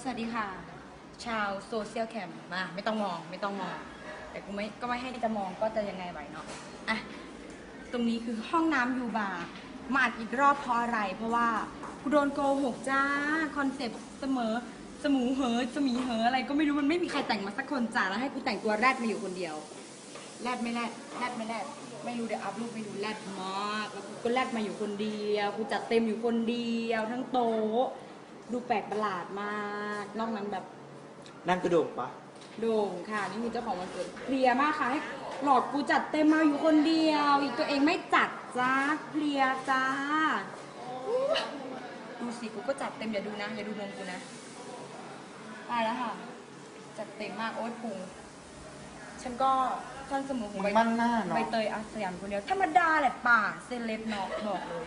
สวัสดีค่ะ ชาวโซเชียลแคมมาไม่ต้องมองไม่ต้องมอง แต่กูไม่ก็ไม่ให้จะมองก็จะยังไงไหวเนาะอะตรงนี้คือห้องน้ำยูบาร์มาอัดอีกรอบเพราะอะไร เพราะว่ากูโดนโกหกจ้าคอนเซปต์เสมอสมูเหอสมีเหออะไรก็ไม่รู้มันไม่มีใครแต่งมาสักคนจ้าแล้วให้กูแต่งตัวแรดมาอยู่คนเดียวแรดไม่แรดแรดไม่แรดไม่รู้เดี๋ยวอัพรูปไปดูแรดมากแล้วกูก็แรดมาอยู่คนเดียวกูจัดเต็มอยู่คนเดียวทั้งโต๊ะ ดูแปลกประหลาดมาก นอกนั้นแบบนั่นกระดูกปะโด่งค่ะ นี่คือเจ้าของวันเกิดเพลียมากค่ะ ให้หลอกกูจัดเต็มมาอยู่คนเดียว อีกตัวเองไม่จัดจ้าเพลียจ้าอู้ดูสิกูก็จัดเต็มอย่าดูนะอย่าดูนมกูนะตายแล้วค่ะ จัดเต็มมากโอ๊ยพุงฉันก็ท่านสมุนของมึใบงมั่นหน้าเนาะใบเตยอาสยามคนเดียวธรรมดาแหละป่าเซเลบเนาะบอกเลย